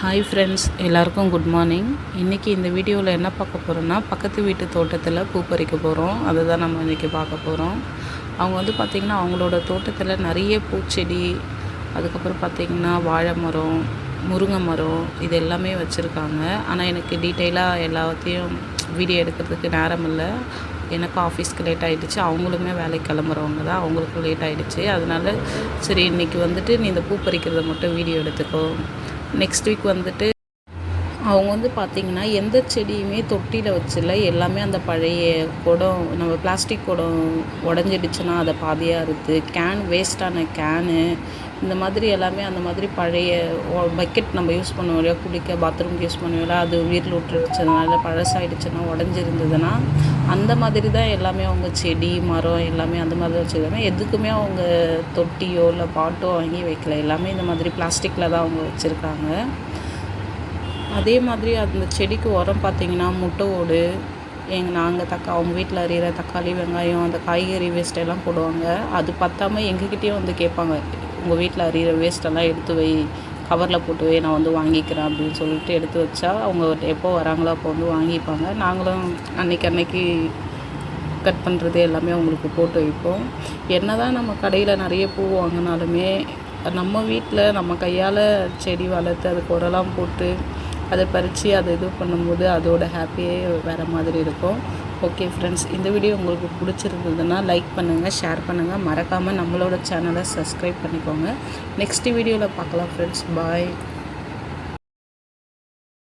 Hi friends எல்லாருக்கும் good morning இன்றைக்கி இந்த வீடியோவில் என்ன பார்க்க போகிறோன்னா பக்கத்து வீட்டு தோட்டத்தில் பூ பறிக்க போகிறோம் அதை தான் நம்ம இன்றைக்கி பார்க்க போகிறோம் அவங்க வந்து பார்த்திங்கன்னா அவங்களோட தோட்டத்தில் நிறைய பூச்செடி அதுக்கப்புறம் பார்த்திங்கன்னா வாழை மரம் முருங்கை மரம் இது எல்லாமே வச்சுருக்காங்க. ஆனால் எனக்கு டீட்டெயிலாக எல்லாத்தையும் வீடியோ எடுக்கிறதுக்கு நேரம் இல்லை. எனக்கு ஆஃபீஸ்க்கு லேட் ஆகிடுச்சு அவங்களுமே வேலைக்கு கிளம்புறவங்க தான். அவங்களுக்கும் லேட் ஆகிடுச்சு அதனால சரி இன்றைக்கி வந்துட்டு நீ இந்த பூ பறிக்கிறத மட்டும் வீடியோ எடுத்துக்கோ. நெக்ஸ்ட் வீக் வந்துட்டு அவங்க வந்து பார்த்திங்கன்னா எந்த செடியுமே தொட்டியில் வச்சில்ல. எல்லாமே அந்த பழைய குடம் நம்ம பிளாஸ்டிக் குடம் உடஞ்சிடுச்சுன்னா அதை பாதியாக இருக்குது கேன் வேஸ்ட்டான கேனு இந்த மாதிரி எல்லாமே அந்த மாதிரி பழைய பக்கெட் நம்ம யூஸ் பண்ணுவோம் இல்லையா? குடிக்க பாத்ரூம்க்கு யூஸ் பண்ணுவோம் இல்லையா? அது உயிரில் விட்டுருச்சுனால பழசாயிடுச்சுன்னா உடஞ்சிருந்ததுன்னா அந்த மாதிரி தான் எல்லாமே அவங்க செடி மரம் எல்லாமே அந்த மாதிரி தான் வச்சுருக்காங்க. எதுக்குமே அவங்க தொட்டியோ இல்லை பாட்டோ வாங்கி வைக்கல. எல்லாமே இந்த மாதிரி பிளாஸ்டிக்கில் தான் அவங்க வச்சுருக்காங்க. அதே மாதிரி அந்த செடிக்கு உரம் பார்த்திங்கன்னா முட்டை ஓடு எங்கள் நாங்கள் தக்கா அவங்க வீட்டில் அறிகிற தக்காளி வெங்காயம் அந்த காய்கறி வேஸ்ட் எல்லாம் போடுவாங்க. அது பத்தாமல் எங்ககிட்டயே வந்து கேட்பாங்க. உங்கள் வீட்டில் அறிகிற வேஸ்ட்டெல்லாம் எடுத்து வை. கவரில் போட்டு நான் வந்து வாங்கிக்கிறேன் அப்படின்னு சொல்லிட்டு எடுத்து வச்சா அவங்க எப்போ வராங்களோ அப்போ வந்து வாங்கிப்பாங்க. நாங்களும் அன்னைக்கு அன்னைக்கு கட் பண்ணுறது எல்லாமே அவங்களுக்கு போட்டு வைப்போம். என்ன தான் நம்ம கடையில் நிறைய பூ வாங்கினாலுமே நம்ம வீட்டில் நம்ம கையால் செடி வளர்த்து அதுக்கு உரம்லாம் போட்டு அதை பறித்து அதை இது பண்ணும்போது அதோட ஹாப்பியே வேறு மாதிரி இருக்கும். ஓகே ஃப்ரெண்ட்ஸ் இந்த வீடியோ உங்களுக்கு பிடிச்சிருந்ததுன்னா லைக் பண்ணுங்கள் ஷேர் பண்ணுங்கள் மறக்காமல் நம்மளோட சேனலை சப்ஸ்கிரைப் பண்ணிக்கோங்க. நெக்ஸ்ட் வீடியோவில் பார்க்கலாம் ஃப்ரெண்ட்ஸ் பாய்